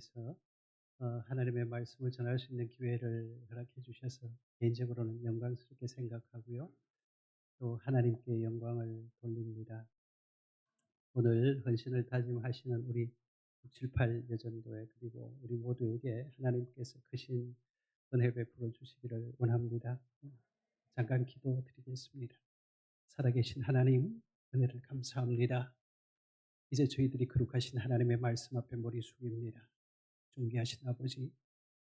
위해서 어, 하나님의 말씀을 전할 수 있는 기회를 허락해 주셔서 개인적으로는 영광스럽게 생각하고요. 또 하나님께 영광을 돌립니다. 오늘 헌신을 다짐하시는 우리 678 여전도회 그리고 우리 모두에게 하나님께서 크신 은혜 베풀어 주시기를 원합니다. 잠깐 기도 드리겠습니다. 살아계신 하나님 은혜를 감사합니다. 이제 저희들이 거룩하신 하나님의 말씀 앞에 머리 숙입니다. 존귀하신 아버지,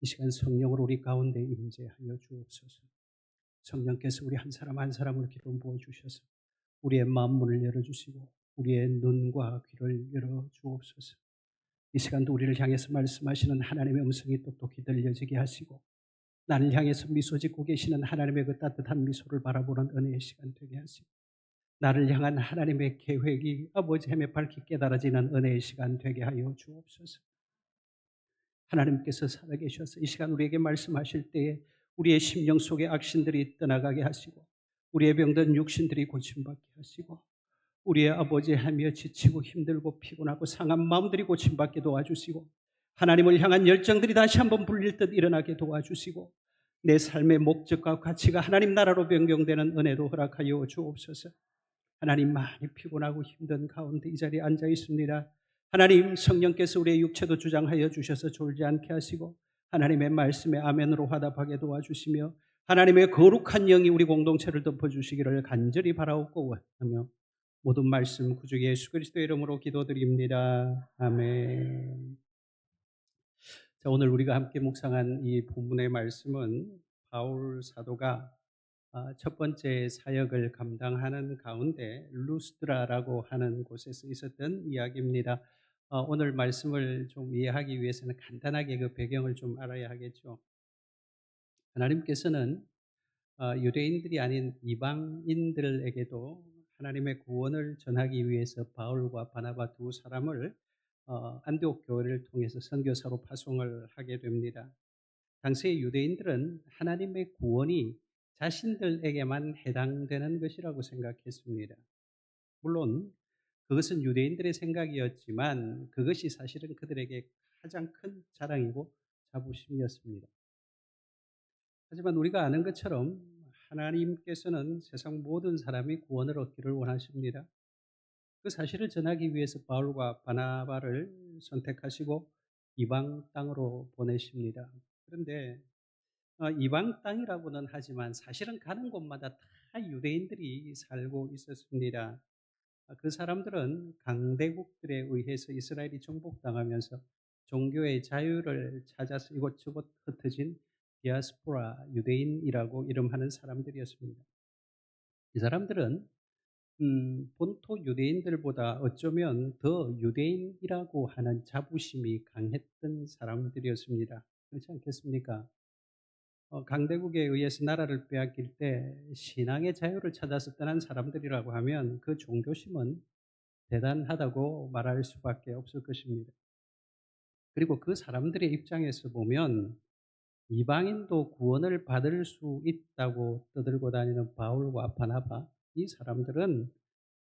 이 시간 성령으로 우리 가운데 임재하여 주옵소서. 성령께서 우리 한 사람 한 사람을 기도 부어 주셔서 우리의 마음 문을 열어 주시고 우리의 눈과 귀를 열어 주옵소서. 이 시간도 우리를 향해서 말씀하시는 하나님의 음성이 똑똑히 들려지게 하시고 나를 향해서 미소 짓고 계시는 하나님의 그 따뜻한 미소를 바라보는 은혜의 시간 되게 하시고 나를 향한 하나님의 계획이 아버지 햄에 밝히 깨달아지는 은혜의 시간 되게 하여 주옵소서. 하나님께서 살아계셔서 이 시간 우리에게 말씀하실 때에 우리의 심령 속의 악신들이 떠나가게 하시고 우리의 병든 육신들이 고침받게 하시고 우리의 아버지 하며 지치고 힘들고 피곤하고 상한 마음들이 고침받게 도와주시고 하나님을 향한 열정들이 다시 한번 불릴 듯 일어나게 도와주시고 내 삶의 목적과 가치가 하나님 나라로 변경되는 은혜로 허락하여 주옵소서. 하나님 많이 피곤하고 힘든 가운데 이 자리에 앉아 있습니다. 하나님 성령께서 우리의 육체도 주장하여 주셔서 졸지 않게 하시고 하나님의 말씀에 아멘으로 화답하게 도와주시며 하나님의 거룩한 영이 우리 공동체를 덮어주시기를 간절히 바라옵고 원하며 모든 말씀 구주 예수 그리스도의 이름으로 기도드립니다. 아멘. 자, 오늘 우리가 함께 묵상한 이 본문의 말씀은 바울 사도가 아, 첫 번째 사역을 감당하는 가운데 루스드라라고 하는 곳에서 있었던 이야기입니다. 어, 오늘 말씀을 좀 이해하기 위해서는 간단하게 그 배경을 좀 알아야 하겠죠. 하나님께서는 어, 유대인들이 아닌 이방인들에게도 하나님의 구원을 전하기 위해서 바울과 바나바 두 사람을 어, 안디옥 교회를 통해서 선교사로 파송을 하게 됩니다. 당시의 유대인들은 하나님의 구원이 자신들에게만 해당되는 것이라고 생각했습니다. 물론 그것은 유대인들의 생각이었지만 그것이 사실은 그들에게 가장 큰 자랑이고 자부심이었습니다. 하지만 우리가 아는 것처럼 하나님께서는 세상 모든 사람이 구원을 얻기를 원하십니다. 그 사실을 전하기 위해서 바울과 바나바를 선택하시고 이방 땅으로 보내십니다. 그런데 어, 이방 땅이라고는 하지만 사실은 가는 곳마다 다 유대인들이 살고 있었습니다. 아, 그 사람들은 강대국들에 의해서 이스라엘이 정복당하면서 종교의 자유를 찾아서 이곳저곳 흩어진 디아스포라 유대인이라고 이름하는 사람들이었습니다. 이 사람들은 음, 본토 유대인들보다 어쩌면 더 유대인이라고 하는 자부심이 강했던 사람들이었습니다. 그렇지 않겠습니까? 어, 강대국에 의해서 나라를 빼앗길 때 신앙의 자유를 찾아서 떠난 사람들이라고 하면 그 종교심은 대단하다고 말할 수밖에 없을 것입니다. 그리고 그 사람들의 입장에서 보면 이방인도 구원을 받을 수 있다고 떠들고 다니는 바울과 바나바 이 사람들은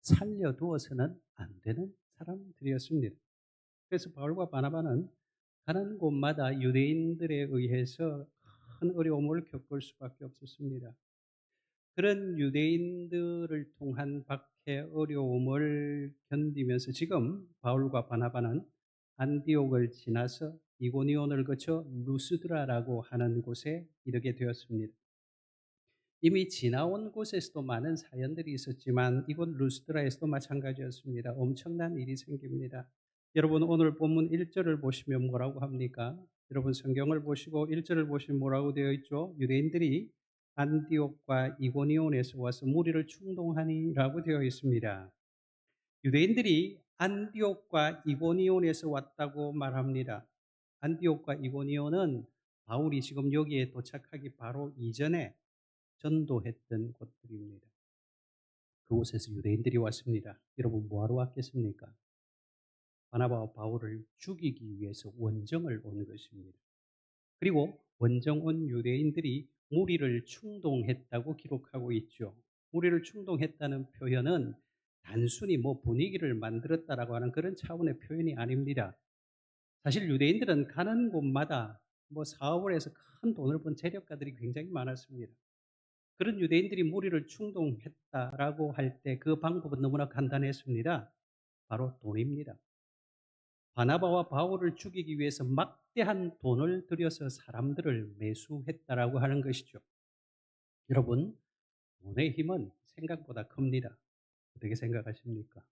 살려두어서는 안 되는 사람들이었습니다. 그래서 바울과 바나바는 가는 곳마다 유대인들에 의해서 큰 어려움을 겪을 수밖에 없었습니다. 그런 유대인들을 통한 박해 어려움을 견디면서 지금 바울과 바나바는 안디옥을 지나서 이고니온을 거쳐 루스드라라고 하는 곳에 이르게 되었습니다. 이미 지나온 곳에서도 많은 사연들이 있었지만 이곳 루스드라에서도 마찬가지였습니다. 엄청난 일이 생깁니다. 여러분 오늘 본문 1절을 보시면 뭐라고 합니까? 여러분 성경을 보시고 1절을 보시면 뭐라고 되어 있죠? 유대인들이 안디옥과 이고니온에서 와서 무리를 충동하니라고 되어 있습니다. 유대인들이 안디옥과 이고니온에서 왔다고 말합니다. 안디옥과 이고니온은 바울이 지금 여기에 도착하기 바로 이전에 전도했던 곳들입니다. 그곳에서 유대인들이 왔습니다. 여러분 뭐하러 왔겠습니까? 바나바와 바울을 죽이기 위해서 원정을 온 것입니다. 그리고 원정 온 유대인들이 무리를 충동했다고 기록하고 있죠. 무리를 충동했다는 표현은 단순히 뭐 분위기를 만들었다라고 하는 그런 차원의 표현이 아닙니다. 사실 유대인들은 가는 곳마다 뭐 사업을 해서 큰 돈을 번 재력가들이 굉장히 많았습니다. 그런 유대인들이 무리를 충동했다라고 할 때 그 방법은 너무나 간단했습니다. 바로 돈입니다. 바나바와 바울을 죽이기 위해서 막대한 돈을 들여서 사람들을 매수했다라고 하는 것이죠. 여러분, 돈의 힘은 생각보다 큽니다. 어떻게 생각하십니까?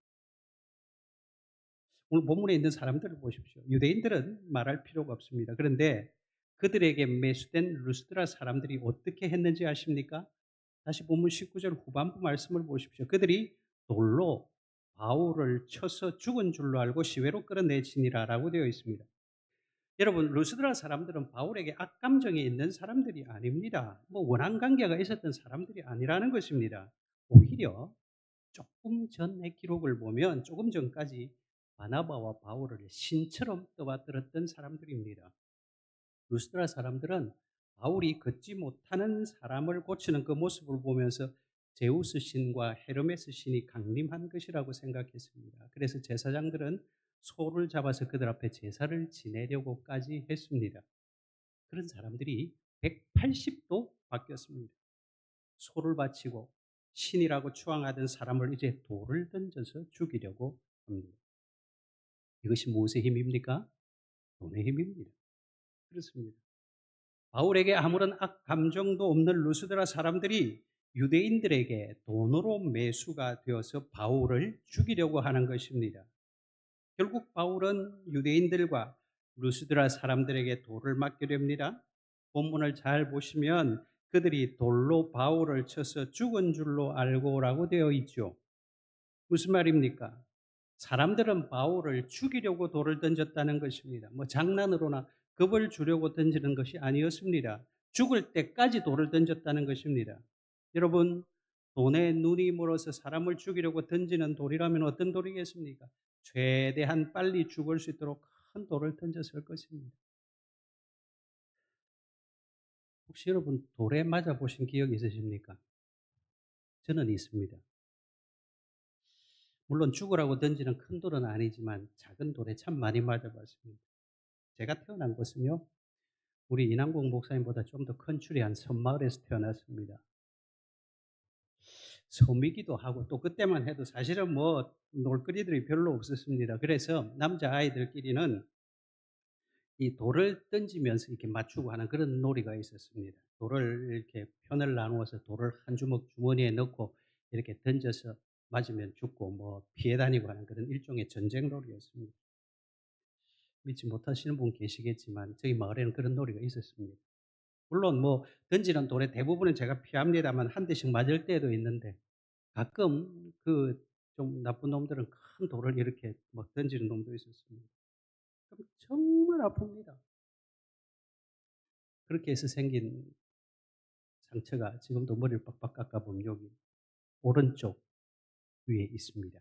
오늘 본문에 있는 사람들을 보십시오. 유대인들은 말할 필요가 없습니다. 그런데 그들에게 매수된 루스드라 사람들이 어떻게 했는지 아십니까? 다시 본문 19절 후반부 말씀을 보십시오. 그들이 돌로 바울을 쳐서 죽은 줄로 알고 시외로 끌어내지니라라고 되어 있습니다. 여러분 루스드라 사람들은 바울에게 악감정이 있는 사람들이 아닙니다. 뭐 원한 관계가 있었던 사람들이 아니라는 것입니다. 오히려 조금 전의 기록을 보면 조금 전까지 바나바와 바울을 신처럼 떠받들었던 사람들입니다. 루스드라 사람들은 바울이 걷지 못하는 사람을 고치는 그 모습을 보면서 제우스 신과 헤르메스 신이 강림한 것이라고 생각했습니다. 그래서 제사장들은 소를 잡아서 그들 앞에 제사를 지내려고까지 했습니다. 그런 사람들이 180도 바뀌었습니다. 소를 바치고 신이라고 추앙하던 사람을 이제 돌을 던져서 죽이려고 합니다. 이것이 무엇의 힘입니까? 돈의 힘입니다. 그렇습니다. 바울에게 아무런 악 감정도 없는 루스드라 사람들이 유대인들에게 돈으로 매수가 되어서 바울을 죽이려고 하는 것입니다. 결국 바울은 유대인들과 루스드라 사람들에게 돌을 맞게 됩니다. 본문을 잘 보시면 그들이 돌로 바울을 쳐서 죽은 줄로 알고라고 되어 있죠. 무슨 말입니까? 사람들은 바울을 죽이려고 돌을 던졌다는 것입니다. 뭐 장난으로나 겁을 주려고 던지는 것이 아니었습니다. 죽을 때까지 돌을 던졌다는 것입니다. 여러분, 돈에 눈이 멀어서 사람을 죽이려고 던지는 돌이라면 어떤 돌이겠습니까? 최대한 빨리 죽을 수 있도록 큰 돌을 던졌을 것입니다. 혹시 여러분 돌에 맞아 보신 기억이 있으십니까? 저는 있습니다. 물론 죽으라고 던지는 큰 돌은 아니지만 작은 돌에 참 많이 맞아봤습니다. 제가 태어난 곳은요, 우리 인왕공 목사님보다 좀 더큰 추리한 섬마을에서 태어났습니다. 섬이기도 하고 또 그때만 해도 사실은 뭐 놀거리들이 별로 없었습니다. 그래서 남자 아이들끼리는 이 돌을 던지면서 이렇게 맞추고 하는 그런 놀이가 있었습니다. 돌을 이렇게 편을 나누어서 돌을 한 주먹 주머니에 넣고 이렇게 던져서 맞으면 죽고 뭐 피해 다니고 하는 그런 일종의 전쟁 놀이였습니다. 믿지 못하시는 분 계시겠지만 저희 마을에는 그런 놀이가 있었습니다. 물론 뭐 던지는 돌의 대부분은 제가 피합니다만 한 대씩 맞을 때도 있는데 가끔 그 좀 나쁜 놈들은 큰 돌을 이렇게 막 던지는 놈도 있었습니다. 정말 아픕니다. 그렇게 해서 생긴 상처가 지금도 머리를 빡빡 깎아보면 여기 오른쪽 위에 있습니다.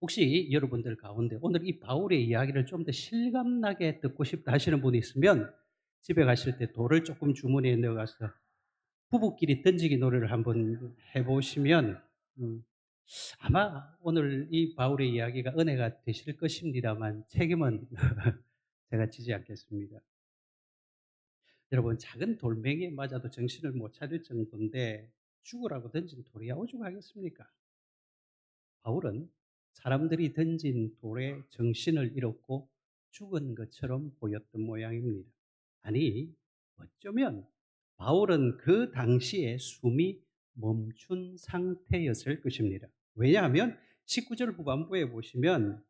혹시 여러분들 가운데 오늘 이 바울의 이야기를 좀 더 실감나게 듣고 싶다 하시는 분이 있으면 집에 가실 때 돌을 조금 주머니에 넣어가서 부부끼리 던지기 놀이를 한번 해보시면 음, 아마 오늘 이 바울의 이야기가 은혜가 되실 것입니다만 책임은 제가 지지 않겠습니다. 여러분 작은 돌멩이에 맞아도 정신을 못 차릴 정도인데 죽으라고 던진 돌이야 오죽하겠습니까? 바울은 사람들이 던진 돌에 정신을 잃었고 죽은 것처럼 보였던 모양입니다. 아니, 어쩌면 바울은 그 당시에 숨이 멈춘 상태였을 것입니다. 왜냐하면 19절 후반부에 보시면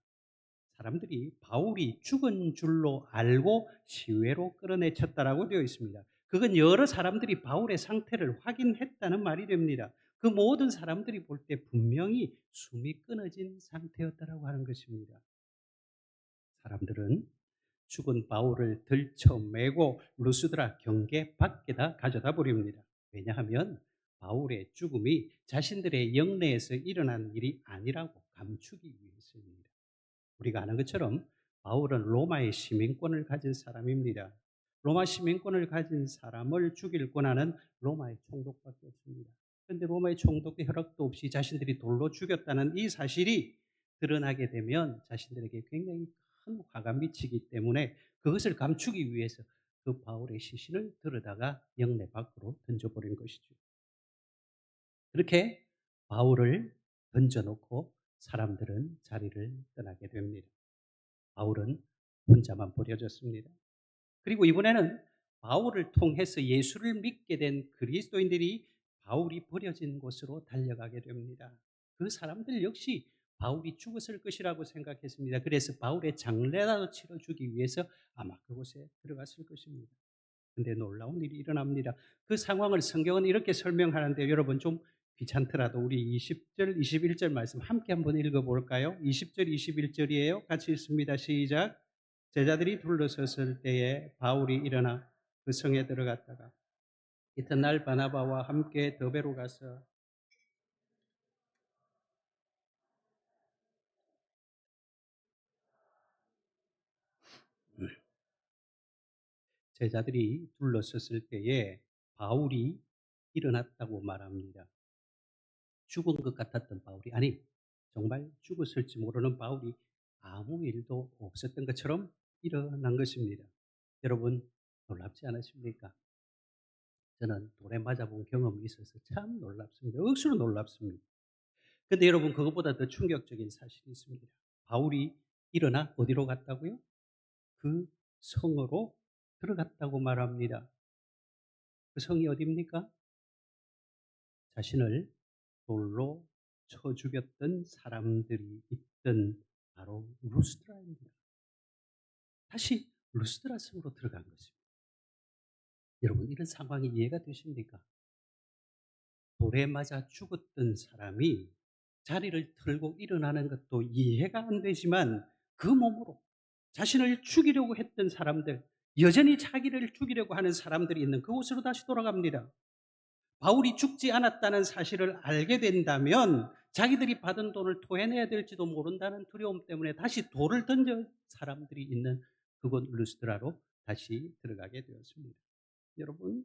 사람들이 바울이 죽은 줄로 알고 시외로 끌어내쳤다라고 되어 있습니다. 그건 여러 사람들이 바울의 상태를 확인했다는 말이 됩니다. 그 모든 사람들이 볼 때 분명히 숨이 끊어진 상태였다라고 하는 것입니다. 사람들은 죽은 바울을 들쳐매고 루스드라 경계 밖에다 가져다 버립니다. 왜냐하면 바울의 죽음이 자신들의 영내에서 일어난 일이 아니라고 감추기 위해서입니다. 우리가 아는 것처럼 바울은 로마의 시민권을 가진 사람입니다. 로마 시민권을 가진 사람을 죽일 권한은 로마의 총독밖에 없습니다. 그런데 로마의 총독의 허락도 없이 자신들이 돌로 죽였다는 이 사실이 드러나게 되면 자신들에게 굉장히 큰 화가 미치기 때문에 그것을 감추기 위해서 그 바울의 시신을 들여다가 영내 밖으로 던져버린 것이죠. 그렇게 바울을 던져놓고 사람들은 자리를 떠나게 됩니다. 바울은 혼자만 버려졌습니다. 그리고 이번에는 바울을 통해서 예수를 믿게 된 그리스도인들이 바울이 버려진 곳으로 달려가게 됩니다. 그 사람들 역시 바울이 죽었을 것이라고 생각했습니다. 그래서 바울의 장례라도 치러주기 위해서 아마 그곳에 들어갔을 것입니다. 근데 놀라운 일이 일어납니다. 그 상황을 성경은 이렇게 설명하는데 여러분 좀 귀찮더라도 우리 20절, 21절 말씀 함께 한번 읽어볼까요? 20절, 21절이에요. 같이 읽습니다. 시작. 제자들이 둘러섰을 때에 바울이 일어나 그 성에 들어갔다가 이튿날 바나바와 함께 더베로 가서 제자들이 둘러섰을 때에 바울이 일어났다고 말합니다. 죽은 것 같았던 바울이 아니 정말 죽었을지 모르는 바울이 아무 일도 없었던 것처럼 일어난 것입니다. 여러분 놀랍지 않으십니까? 저는 돌에 맞아본 경험이 있어서 참 놀랍습니다. 억수로 놀랍습니다. 근데 여러분 그것보다 더 충격적인 사실이 있습니다. 바울이 일어나 어디로 갔다고요? 그 성으로 들어갔다고 말합니다. 그 성이 어디입니까? 자신을 돌로 쳐 죽였던 사람들이 있던 바로 루스트라입니다. 다시 루스트라 성으로 들어간 것입니다. 여러분 이런 상황이 이해가 되십니까? 돌에 맞아 죽었던 사람이 자리를 털고 일어나는 것도 이해가 안 되지만 그 몸으로 자신을 죽이려고 했던 사람들, 여전히 자기를 죽이려고 하는 사람들이 있는 그곳으로 다시 돌아갑니다. 바울이 죽지 않았다는 사실을 알게 된다면 자기들이 받은 돈을 토해내야 될지도 모른다는 두려움 때문에 다시 돌을 던져 사람들이 있는 그곳 루스드라로 다시 들어가게 되었습니다. 여러분,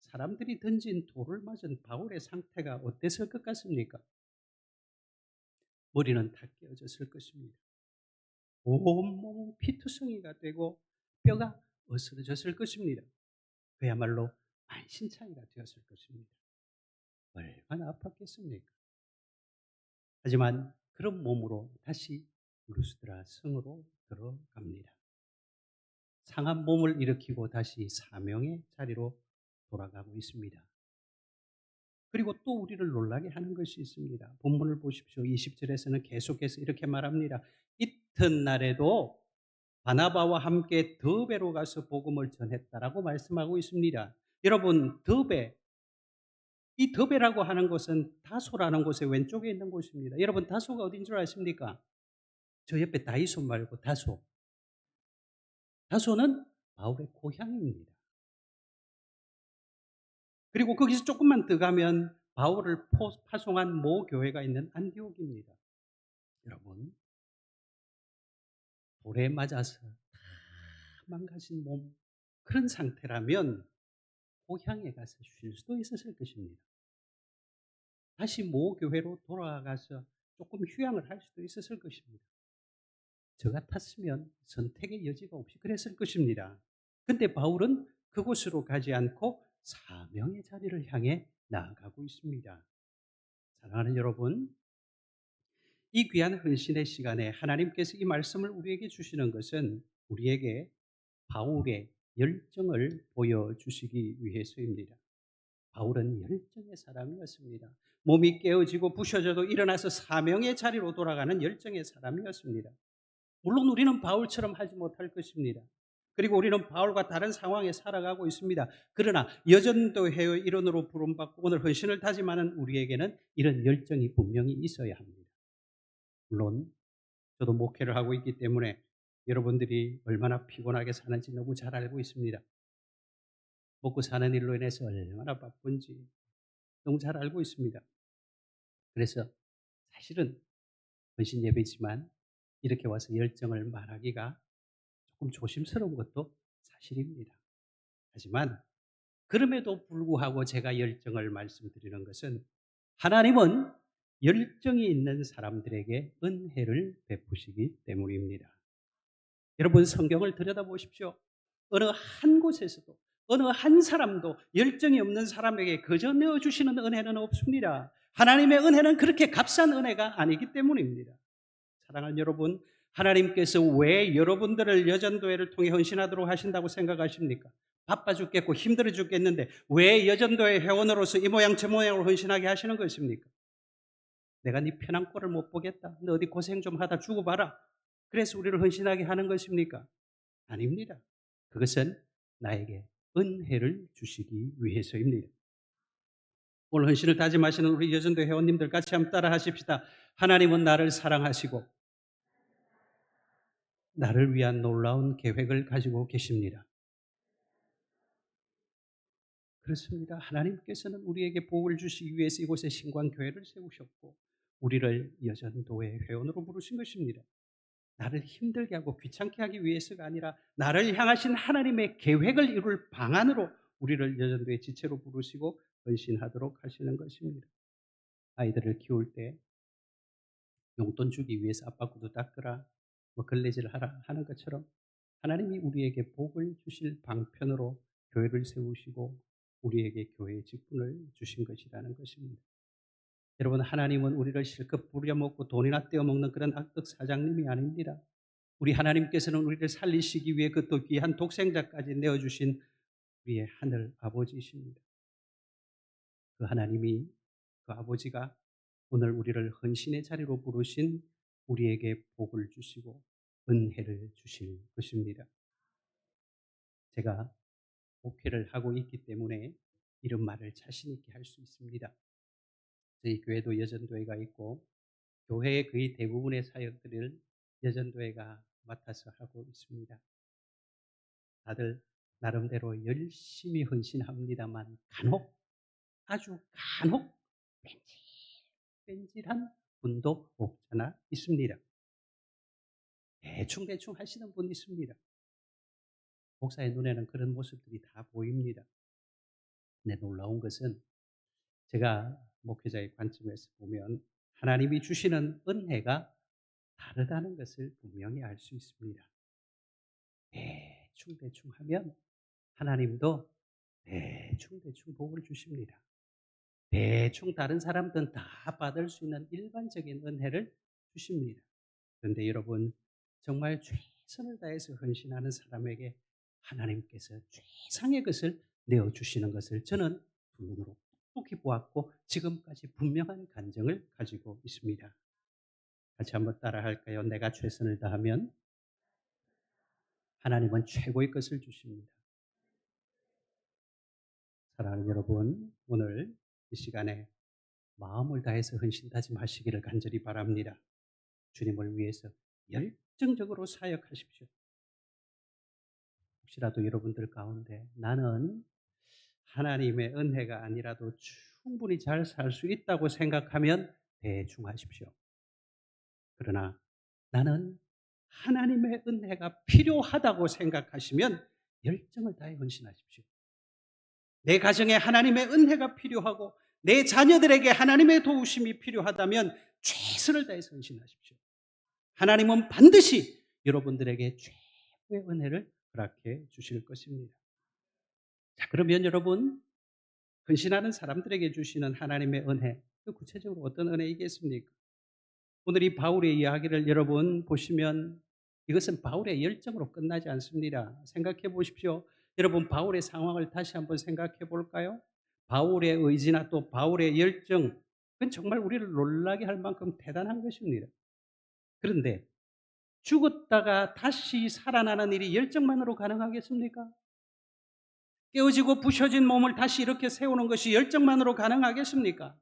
사람들이 던진 돌을 맞은 바울의 상태가 어땠을 것 같습니까? 머리는 다 깨어졌을 것입니다. 온몸은 피투성이가 되고 뼈가 어스러졌을 것입니다. 그야말로 만신창이가 되었을 것입니다. 얼마나 아팠겠습니까? 하지만 그런 몸으로 다시 루스드라 성으로 들어갑니다. 상한 몸을 일으키고 다시 사명의 자리로 돌아가고 있습니다. 그리고 또 우리를 놀라게 하는 것이 있습니다. 본문을 보십시오. 20절에서는 계속해서 이렇게 말합니다. 이튿날에도 바나바와 함께 더베로 가서 복음을 전했다라고 말씀하고 있습니다. 여러분, 더베, 이 더베라고 하는 곳은 다소라는 곳의 왼쪽에 있는 곳입니다. 여러분, 다소가 어딘 줄 아십니까? 저 옆에 다이소 말고 다소. 다소는 바울의 고향입니다. 그리고 거기서 조금만 더 가면 바울을 파송한 모 교회가 있는 안디옥입니다. 여러분, 돌에 맞아서 다 망가진 몸, 그런 상태라면 고향에 가서 쉴 수도 있었을 것입니다. 다시 모 교회로 돌아가서 조금 휴양을 할 수도 있었을 것입니다. 저 같았으면 선택의 여지가 없이 그랬을 것입니다. 근데 바울은 그곳으로 가지 않고 사명의 자리를 향해 나아가고 있습니다. 사랑하는 여러분, 이 귀한 헌신의 시간에 하나님께서 이 말씀을 우리에게 주시는 것은 우리에게 바울의 열정을 보여주시기 위해서입니다. 바울은 열정의 사람이었습니다. 몸이 깨어지고 부셔져도 일어나서 사명의 자리로 돌아가는 열정의 사람이었습니다. 물론 우리는 바울처럼 하지 못할 것입니다. 그리고 우리는 바울과 다른 상황에 살아가고 있습니다. 그러나 여전도회의 일원으로 부름받고 오늘 헌신을 다짐하는 우리에게는 이런 열정이 분명히 있어야 합니다. 물론 저도 목회를 하고 있기 때문에 여러분들이 얼마나 피곤하게 사는지 너무 잘 알고 있습니다. 먹고 사는 일로 인해서 얼마나 바쁜지 너무 잘 알고 있습니다. 그래서 사실은 헌신 예배지만 이렇게 와서 열정을 말하기가 조금 조심스러운 것도 사실입니다. 하지만 그럼에도 불구하고 제가 열정을 말씀드리는 것은 하나님은 열정이 있는 사람들에게 은혜를 베푸시기 때문입니다. 여러분 성경을 들여다보십시오. 어느 한 곳에서도 어느 한 사람도 열정이 없는 사람에게 그저 내어주시는 은혜는 없습니다. 하나님의 은혜는 그렇게 값싼 은혜가 아니기 때문입니다. 사랑하는 여러분, 하나님께서 왜 여러분들을 여전도회를 통해 헌신하도록 하신다고 생각하십니까? 바빠 죽겠고 힘들어 죽겠는데 왜 여전도회 회원으로서 이 모양 저 모양으로 헌신하게 하시는 것입니까? 내가 네 편한 꼴을 못 보겠다. 너 어디 고생 좀 하다 죽어봐라. 그래서 우리를 헌신하게 하는 것입니까? 아닙니다. 그것은 나에게 은혜를 주시기 위해서입니다. 오늘 헌신을 다짐하시는 우리 여전도 회원님들 같이 한번 따라 하십시다. 하나님은 나를 사랑하시고 나를 위한 놀라운 계획을 가지고 계십니다. 그렇습니다. 하나님께서는 우리에게 복을 주시기 위해서 이곳에 신광교회를 세우셨고 우리를 여전도의 회원으로 부르신 것입니다. 나를 힘들게 하고 귀찮게 하기 위해서가 아니라 나를 향하신 하나님의 계획을 이룰 방안으로 우리를 여전도의 지체로 부르시고 헌신하도록 하시는 것입니다. 아이들을 키울 때 용돈 주기 위해서 아빠 구두 닦으라, 뭐 걸레질 하라 하는 것처럼 하나님이 우리에게 복을 주실 방편으로 교회를 세우시고 우리에게 교회의 직분을 주신 것이라는 것입니다. 여러분, 하나님은 우리를 실컷 부려먹고 돈이나 떼어먹는 그런 악덕 사장님이 아닙니다. 우리 하나님께서는 우리를 살리시기 위해 그 또 귀한 독생자까지 내어주신 우리의 하늘 아버지이십니다. 그 하나님이, 그 아버지가 오늘 우리를 헌신의 자리로 부르신 우리에게 복을 주시고 은혜를 주실 것입니다. 제가 목회를 하고 있기 때문에 이런 말을 자신 있게 할 수 있습니다. 저희 교회도 여전도회가 있고 교회의 거의 대부분의 사역들을 여전도회가 맡아서 하고 있습니다. 다들 나름대로 열심히 헌신합니다만 간혹 아주 간혹 뺀질뺀질한 분도 없잖아 있습니다. 대충 대충 하시는 분 있습니다. 목사의 눈에는 그런 모습들이 다 보입니다. 근데 놀라운 것은 제가 목회자의 관점에서 보면 하나님이 주시는 은혜가 다르다는 것을 분명히 알 수 있습니다. 대충 대충 하면 하나님도 대충 대충 복을 주십니다. 대충 다른 사람들은 다 받을 수 있는 일반적인 은혜를 주십니다. 그런데 여러분 정말 최선을 다해서 헌신하는 사람에게 하나님께서 최상의 것을 내어 주시는 것을 저는 두 눈으로 똑똑히 보았고 지금까지 분명한 간정을 가지고 있습니다. 같이 한번 따라 할까요? 내가 최선을 다하면 하나님은 최고의 것을 주십니다. 사랑하는 여러분, 오늘 이 시간에 마음을 다해서 헌신 다짐하시기를 간절히 바랍니다. 주님을 위해서 열정적으로 사역하십시오. 혹시라도 여러분들 가운데 나는 하나님의 은혜가 아니라도 충분히 잘 살 수 있다고 생각하면 대충 하십시오. 그러나 나는 하나님의 은혜가 필요하다고 생각하시면 열정을 다해 헌신하십시오. 내 가정에 하나님의 은혜가 필요하고 내 자녀들에게 하나님의 도우심이 필요하다면 최선을 다해서 헌신하십시오. 하나님은 반드시 여러분들에게 최고의 은혜를 허락해 주실 것입니다. 자, 그러면 여러분, 헌신하는 사람들에게 주시는 하나님의 은혜, 그 구체적으로 어떤 은혜이겠습니까? 오늘 이 바울의 이야기를 여러분 보시면 이것은 바울의 열정으로 끝나지 않습니다. 생각해 보십시오. 여러분, 바울의 상황을 다시 한번 생각해 볼까요? 바울의 의지나 또 바울의 열정, 그건 정말 우리를 놀라게 할 만큼 대단한 것입니다. 그런데 죽었다가 다시 살아나는 일이 열정만으로 가능하겠습니까? 깨어지고 부셔진 몸을 다시 이렇게 세우는 것이 열정만으로 가능하겠습니까?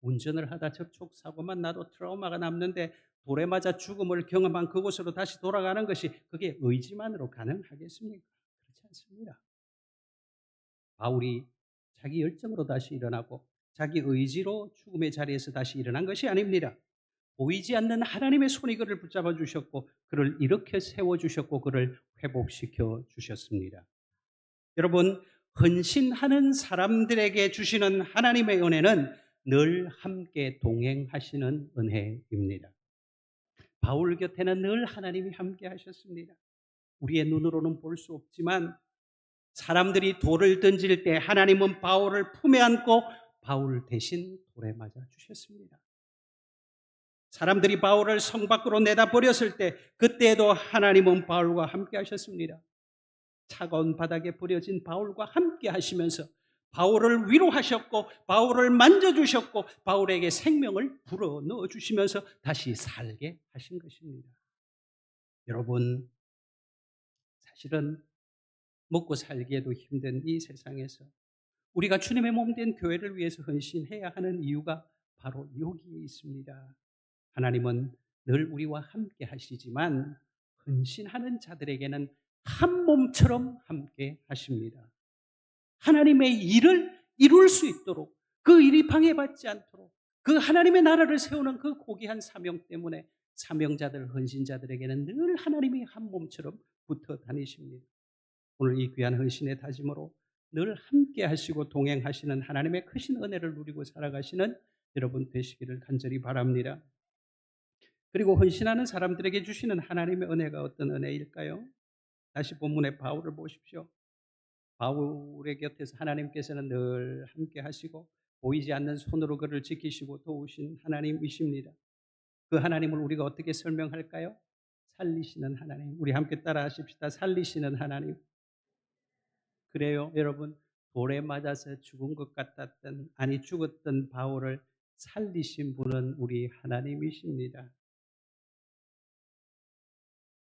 운전을 하다 접촉사고만 나도 트라우마가 남는데 돌에 맞아 죽음을 경험한 그곳으로 다시 돌아가는 것이 그게 의지만으로 가능하겠습니까? 그렇지 않습니다. 바울이 자기 열정으로 다시 일어나고 자기 의지로 죽음의 자리에서 다시 일어난 것이 아닙니다. 보이지 않는 하나님의 손이 그를 붙잡아 주셨고 그를 이렇게 세워 주셨고 그를 회복시켜 주셨습니다. 여러분 헌신하는 사람들에게 주시는 하나님의 은혜는 늘 함께 동행하시는 은혜입니다. 바울 곁에는 늘 하나님이 함께 하셨습니다. 우리의 눈으로는 볼 수 없지만 사람들이 돌을 던질 때 하나님은 바울을 품에 안고 바울 대신 돌에 맞아 주셨습니다. 사람들이 바울을 성 밖으로 내다 버렸을 때 그때에도 하나님은 바울과 함께 하셨습니다. 차가운 바닥에 버려진 바울과 함께 하시면서 바울을 위로하셨고 바울을 만져주셨고 바울에게 생명을 불어 넣어 주시면서 다시 살게 하신 것입니다. 여러분 사실은 먹고 살기에도 힘든 이 세상에서 우리가 주님의 몸 된 교회를 위해서 헌신해야 하는 이유가 바로 여기에 있습니다. 하나님은 늘 우리와 함께 하시지만 헌신하는 자들에게는 한 몸처럼 함께 하십니다. 하나님의 일을 이룰 수 있도록 그 일이 방해받지 않도록 그 하나님의 나라를 세우는 그 고귀한 사명 때문에 사명자들, 헌신자들에게는 늘 하나님이 한 몸처럼 붙어 다니십니다. 오늘 이 귀한 헌신의 다짐으로 늘 함께 하시고 동행하시는 하나님의 크신 은혜를 누리고 살아가시는 여러분 되시기를 간절히 바랍니다. 그리고 헌신하는 사람들에게 주시는 하나님의 은혜가 어떤 은혜일까요? 다시 본문의 바울을 보십시오. 바울의 곁에서 하나님께서는 늘 함께 하시고 보이지 않는 손으로 그를 지키시고 도우신 하나님이십니다. 그 하나님을 우리가 어떻게 설명할까요? 살리시는 하나님. 우리 함께 따라 하십시다. 살리시는 하나님. 그래요, 여러분. 돌에 맞아서 죽은 것 같았던, 아니 죽었던 바울을 살리신 분은 우리 하나님이십니다.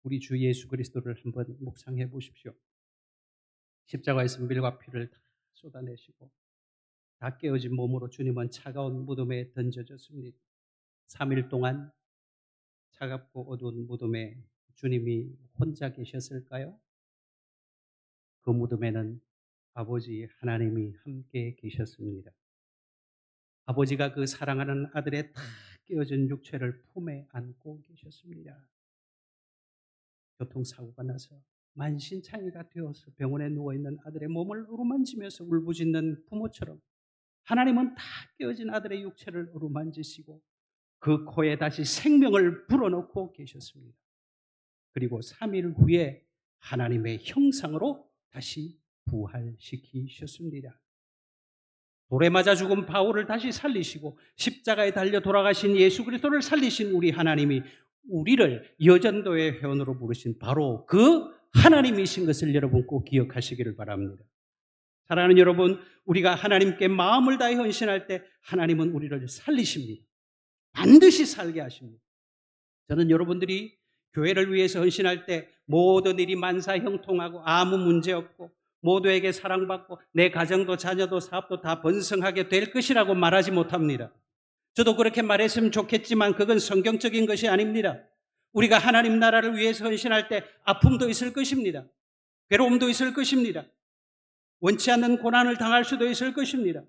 우리 주 예수 그리스도를 한번 묵상해 보십시오. 십자가에서 밀과 피를 다 쏟아내시고 다 깨어진 몸으로 주님은 차가운 무덤에 던져졌습니다. 3일 동안 차갑고 어두운 무덤에 주님이 혼자 계셨을까요? 그 무덤에는 아버지 하나님이 함께 계셨습니다. 아버지가 그 사랑하는 아들의 다 깨어진 육체를 품에 안고 계셨습니다. 교통사고가 나서 만신창이가 되어서 병원에 누워있는 아들의 몸을 어루만지면서 울부짖는 부모처럼 하나님은 다 깨어진 아들의 육체를 어루만지시고 그 코에 다시 생명을 불어넣고 계셨습니다. 그리고 3일 후에 하나님의 형상으로 다시 부활시키셨습니다. 돌에 맞아 죽은 바울을 다시 살리시고 십자가에 달려 돌아가신 예수 그리스도를 살리신 우리 하나님이 우리를 여전도의 회원으로 부르신 바로 그 하나님이신 것을 여러분 꼭 기억하시기를 바랍니다. 사랑하는 여러분, 우리가 하나님께 마음을 다해 헌신할 때 하나님은 우리를 살리십니다. 반드시 살게 하십니다. 저는 여러분들이 교회를 위해서 헌신할 때 모든 일이 만사 형통하고 아무 문제 없고 모두에게 사랑받고 내 가정도 자녀도 사업도 다 번성하게 될 것이라고 말하지 못합니다. 저도 그렇게 말했으면 좋겠지만 그건 성경적인 것이 아닙니다. 우리가 하나님 나라를 위해서 헌신할 때 아픔도 있을 것입니다. 괴로움도 있을 것입니다. 원치 않는 고난을 당할 수도 있을 것입니다.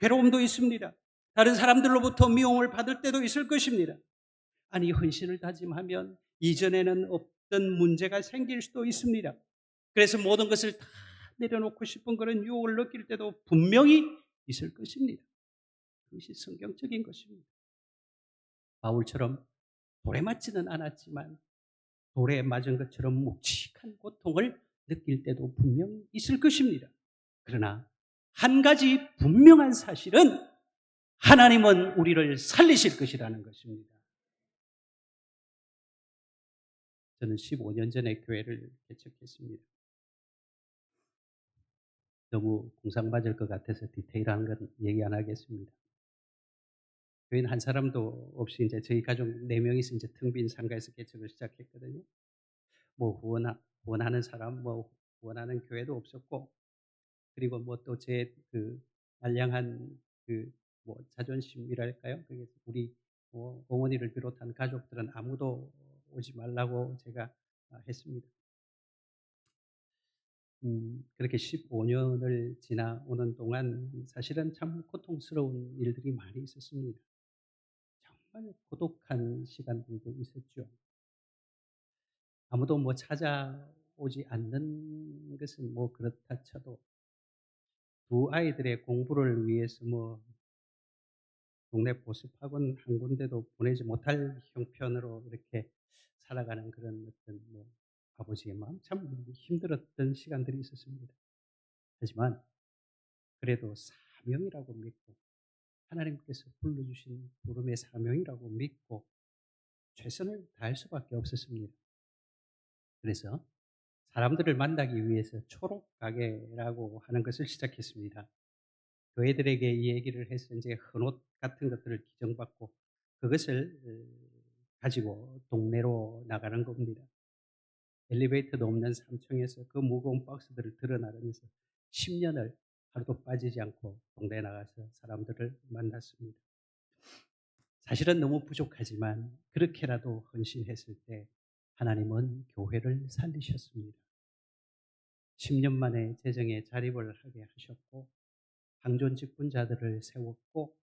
괴로움도 있습니다. 다른 사람들로부터 미움을 받을 때도 있을 것입니다. 아니, 헌신을 다짐하면 이전에는 없던 문제가 생길 수도 있습니다. 그래서 모든 것을 다 내려놓고 싶은 그런 유혹을 느낄 때도 분명히 있을 것입니다. 그것이 성경적인 것입니다. 바울처럼 돌에 맞지는 않았지만 돌에 맞은 것처럼 묵직한 고통을 느낄 때도 분명히 있을 것입니다. 그러나 한 가지 분명한 사실은 하나님은 우리를 살리실 것이라는 것입니다. 저는 15년 전에 교회를 개척했습니다. 너무 공상받을 것 같아서 디테일한 건 얘기 안 하겠습니다. 교회는 한 사람도 없이 이제 저희 가족 네 명이서 이제 텅빈 상가에서 개척을 시작했거든요. 뭐 후원 후원하는 사람, 뭐 후원하는 교회도 없었고, 그리고 뭐 또 제그 알량한 그 뭐 자존심이랄까요? 그게 우리 뭐 어머니를 비롯한 가족들은 아무도 오지 말라고 제가 했습니다. 음, 그렇게 15년을 지나오는 동안 사실은 참 고통스러운 일들이 많이 있었습니다. 정말 고독한 시간들도 있었죠. 아무도 뭐 찾아오지 않는 것은 뭐 그렇다 쳐도 두 아이들의 공부를 위해서 뭐 동네 보습학원 한 군데도 보내지 못할 형편으로 이렇게 살아가는 그런 어떤 뭐 아버지의 마음 참 힘들었던 시간들이 있었습니다. 하지만 그래도 사명이라고 믿고 하나님께서 불러주신 부름의 사명이라고 믿고 최선을 다할 수밖에 없었습니다. 그래서 사람들을 만나기 위해서 초록 가게라고 하는 것을 시작했습니다. 교회들에게 이 얘기를 해서 이제 헌옷 같은 것들을 기증받고 그것을 어, 가지고 동네로 나가는 겁니다. 엘리베이터도 없는 3층에서 그 무거운 박스들을 드러나르면서 10년을 하루도 빠지지 않고 동네에 나가서 사람들을 만났습니다. 사실은 너무 부족하지만 그렇게라도 헌신했을 때 하나님은 교회를 살리셨습니다. 10년 만에 재정에 자립을 하게 하셨고 방존 직분자들을 세웠고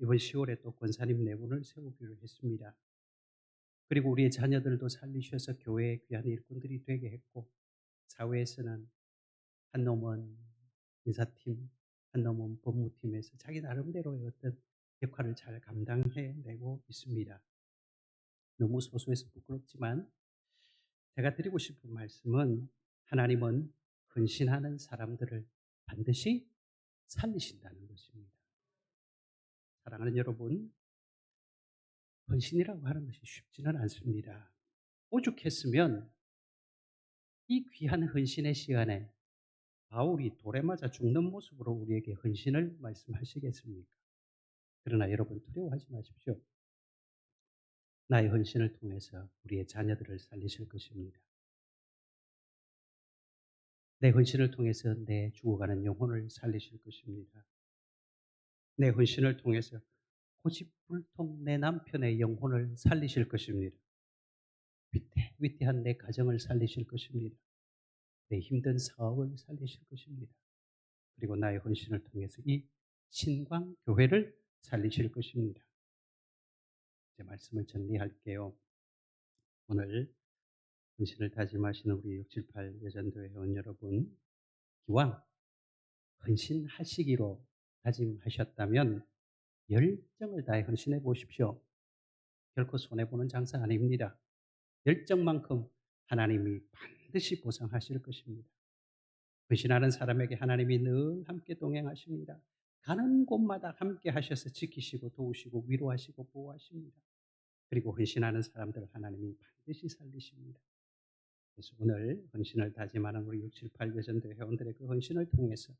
이번 10월에 또 권사님 네 분을 세우기로 했습니다. 그리고 우리의 자녀들도 살리셔서 교회의 귀한 일꾼들이 되게 했고 사회에서는 한 놈은 인사팀, 한 놈은 법무팀에서 자기 나름대로의 어떤 역할을 잘 감당해내고 있습니다. 너무 소소해서 부끄럽지만 제가 드리고 싶은 말씀은 하나님은 헌신하는 사람들을 반드시 살리신다는 것입니다. 사랑하는 여러분, 헌신이라고 하는 것이 쉽지는 않습니다. 오죽했으면 이 귀한 헌신의 시간에 바울이 돌에 맞아 죽는 모습으로 우리에게 헌신을 말씀하시겠습니까? 그러나 여러분 두려워하지 마십시오. 나의 헌신을 통해서 우리의 자녀들을 살리실 것입니다. 내 헌신을 통해서 내 죽어가는 영혼을 살리실 것입니다. 내 헌신을 통해서 고집불통 내 남편의 영혼을 살리실 것입니다. 위태 위태한 내 가정을 살리실 것입니다. 내 힘든 사업을 살리실 것입니다. 그리고 나의 헌신을 통해서 이 신광 교회를 살리실 것입니다. 이제 말씀을 정리할게요. 오늘 헌신을 다짐하시는 우리 678 여전도회 회원 여러분, 기왕 헌신하시기로 다짐하셨다면 열정을 다해 헌신해 보십시오. 결코 손해보는 장사 아닙니다. 열정만큼 하나님이 반 드시 보상하실 것입니다. 헌신하는 사람에게 하나님이 늘 함께 동행하십니다. 가는 곳마다 함께 하셔서 지키시고 도우시고 위로하시고 보호하십니다. 그리고 헌신하는 사람들 하나님이 반드시 살리십니다. 그래서 오늘 헌신을 다짐하는 우리 678 여전대 회원들의 그 헌신을 통해서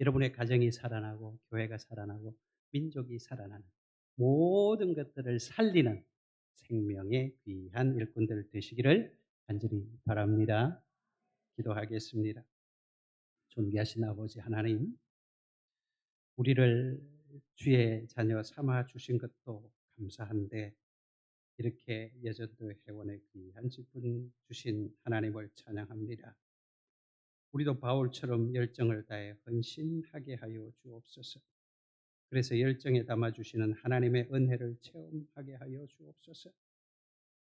여러분의 가정이 살아나고 교회가 살아나고 민족이 살아나는 모든 것들을 살리는 생명의 귀한 일꾼들 되시기를 간절히 바랍니다. 기도하겠습니다. 존귀하신 아버지 하나님, 우리를 주의 자녀 삼아 주신 것도 감사한데 이렇게 여전도 회원의 귀한 직분 주신 하나님을 찬양합니다. 우리도 바울처럼 열정을 다해 헌신하게 하여 주옵소서. 그래서 열정에 담아주시는 하나님의 은혜를 체험하게 하여 주옵소서.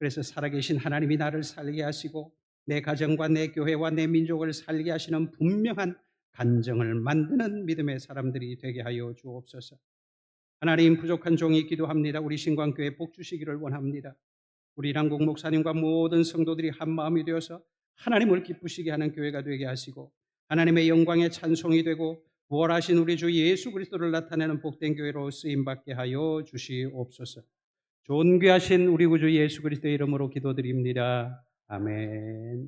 그래서 살아계신 하나님이 나를 살게 하시고 내 가정과 내 교회와 내 민족을 살게 하시는 분명한 간정을 만드는 믿음의 사람들이 되게 하여 주옵소서. 하나님 부족한 종이 기도합니다. 우리 신광교회 복 주시기를 원합니다. 우리 랑국 목사님과 모든 성도들이 한 마음이 되어서 하나님을 기쁘시게 하는 교회가 되게 하시고 하나님의 영광의 찬송이 되고 부활하신 우리 주 예수 그리스도를 나타내는 복된 교회로 쓰임 받게 하여 주시옵소서. 존귀하신 우리 구주 예수 그리스도의 이름으로 기도드립니다. 아멘.